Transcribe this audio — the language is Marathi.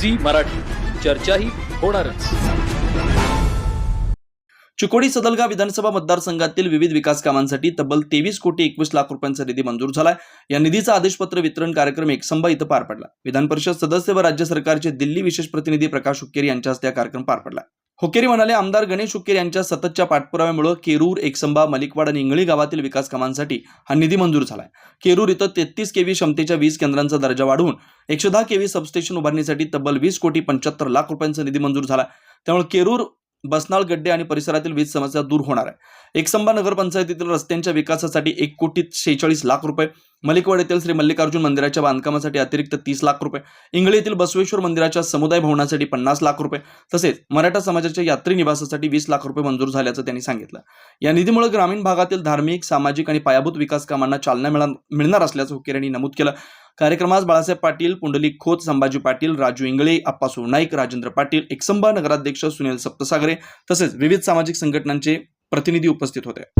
झी मराठी. चर्चाही होणारच. चिकोडी सदलगा विधानसभा मतदारसंघातील विविध विकास कामांसाठी तब्बल तेवीस कोटी एकवीस लाख रुपयांचा निधी मंजूर झालाय. या निधीचा आदेशपत्र वितरण कार्यक्रम एकसंबा इथं पार पडला. विधान परिषद सदस्य व राज्य सरकारचे दिल्ली विशेष प्रतिनिधी प्रकाश हुक्केरी यांच्या हस्ते हा कार्यक्रम पार पडला. हुकेरी म्हणाले आमदार गणेश हुकेर यांच्या सततच्या पाठपुराव्यामुळे केरूर एकसंबा मलिकवाड आणि इंगळी गावातील विकास कामांसाठी हा निधी मंजूर झालाय. केरूर इथं तेहतीस केव्ही क्षमतेच्या वीज केंद्रांचा दर्जा वाढवून एकशे दहा केव्ही सबस्टेशन उभारण्यासाठी तब्बल वीस कोटी पंच्याहत्तर लाख रुपयांचा निधी मंजूर झाला त्यामुळे केरूर बसनाळ गड्डे आणि परिसरातील वीज समस्या दूर होणार आहे. एकसंबा नगरपंचायतीतील रस्त्यांच्या विकासासाठी एक कोटी शेहेचाळीस लाख रुपये मलिकवाड येथील श्री मल्लिकार्जुन मंदिराच्या बांधकामासाठी अतिरिक्त तीस लाख रुपये इंगळे येथील बसवेश्वर मंदिराच्या समुदाय भवनासाठी पन्नास लाख रुपये तसेच मराठा समाजाच्या यात्री निवासासाठी वीस लाख रुपये मंजूर झाल्याचं त्यांनी सांगितलं. या निधीमुळे ग्रामीण भागातील धार्मिक सामाजिक आणि पायाभूत विकास कामांना चालना मिळणार असल्याचं हुकेर यांनी नमूद केलं. कार्यक्रमास बाळासाहेब पाटील पुंडलिक खोत संभाजी पाटील राजू इंगळे अप्पासू नाईक राजेंद्र पाटील एकसंबा नगराध्यक्ष सुनील सप्तसागरे तसेच विविध सामाजिक संघटनांचे प्रतिनिधी उपस्थित होते.